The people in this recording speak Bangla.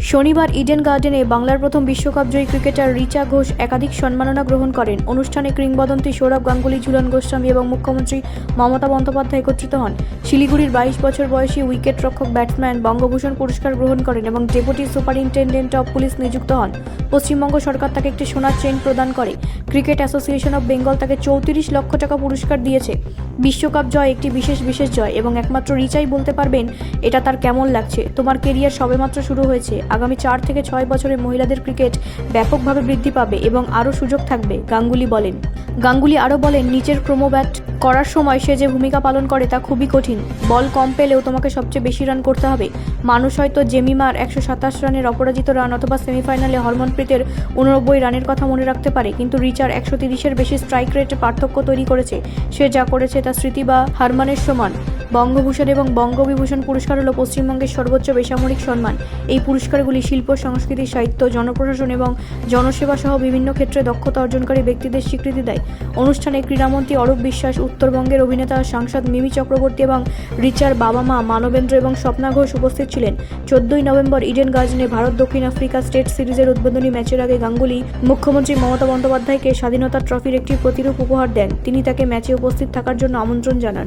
শনিবার ইডেন গার্ডেনে বাংলার প্রথম বিশ্বকাপ জয়ী ক্রিকেটার রিচা ঘোষ একাধিক সম্মাননা গ্রহণ করেন। অনুষ্ঠানে কিংবদন্তি সৌরভ গাঙ্গুলি, ঝুলন গোস্বামী এবং মুখ্যমন্ত্রী মমতা বন্দ্যোপাধ্যায় একত্রিত হন। শিলিগুড়ির বাইশ বছর বয়সী উইকেট রক্ষক ব্যাটসম্যান বঙ্গভূষণ পুরস্কার গ্রহণ করেন এবং ডেপুটি সুপারিনটেন্ডেন্ট অফ পুলিশ নিযুক্ত হন। পশ্চিমবঙ্গ সরকার তাকে একটি সোনার চেইন প্রদান করে। ক্রিকেট অ্যাসোসিয়েশন অব বেঙ্গল তাকে চৌত্রিশ লক্ষ টাকা পুরস্কার দিয়েছে। বিশ্বকাপ জয় একটি বিশেষ বিশেষ জয় এবং একমাত্র রিচাই বলতে পারবেন, এটা তার কেমন লাগছে? তোমার কেরিয়ার সবেমাত্র শুরু হয়েছে। আগামী চার থেকে ছয় বছরে মহিলাদের ক্রিকেট ব্যাপকভাবে বৃদ্ধি পাবে এবং আরও সুযোগ থাকবে, গাঙ্গুলি বলেন। গাঙ্গুলি আরও বলেন, নিচের ক্রোমোব্যাট করার সময় সে যে ভূমিকা পালন করে তা খুবই কঠিন। বল কম পেলেও তোমাকে সবচেয়ে বেশি রান করতে হবে। মানুষ হয়তো জেমিমার একশো সাতাশ রানের অপরাজিত রান অথবা সেমিফাইনালে হরমনপ্রীতের উননব্বই রানের কথা মনে রাখতে পারে, কিন্তু রিচার একশো তিরিশের বেশি স্ট্রাইক রেটে পার্থক্য তৈরি করেছে। সে যা করেছে তা স্মৃতি বা হারমানের সমান। বঙ্গভূষণ এবং বঙ্গবিভূষণ পুরস্কার হল পশ্চিমবঙ্গের সর্বোচ্চ বেসামরিক সম্মান। এই পুরস্কারগুলি শিল্প, সংস্কৃতি, সাহিত্য, জনপ্রশাসন এবং জনসেবা সহ বিভিন্ন ক্ষেত্রে দক্ষতা অর্জনকারী ব্যক্তিদের স্বীকৃতি দেয়। অনুষ্ঠানে ক্রীড়ামন্ত্রী অরূপ বিশ্বাস, উত্তরবঙ্গের অভিনেতা, সাংসদ মিমি চক্রবর্তী এবং রিচার বাবা মা মানবেন্দ্র এবং স্বপ্না ঘোষ উপস্থিত ছিলেন। চোদ্দই নভেম্বর ইডেন গার্ডেনে ভারত, দক্ষিণ আফ্রিকা স্টেট সিরিজের উদ্বোধনী ম্যাচের আগে গাঙ্গুলি মুখ্যমন্ত্রী মমতা বন্দ্যোপাধ্যায়কে স্বাধীনতা ট্রফির একটি প্রতিরূপ উপহার দেন। তিনি তাকে ম্যাচে উপস্থিত থাকার জন্য আমন্ত্রণ জানান।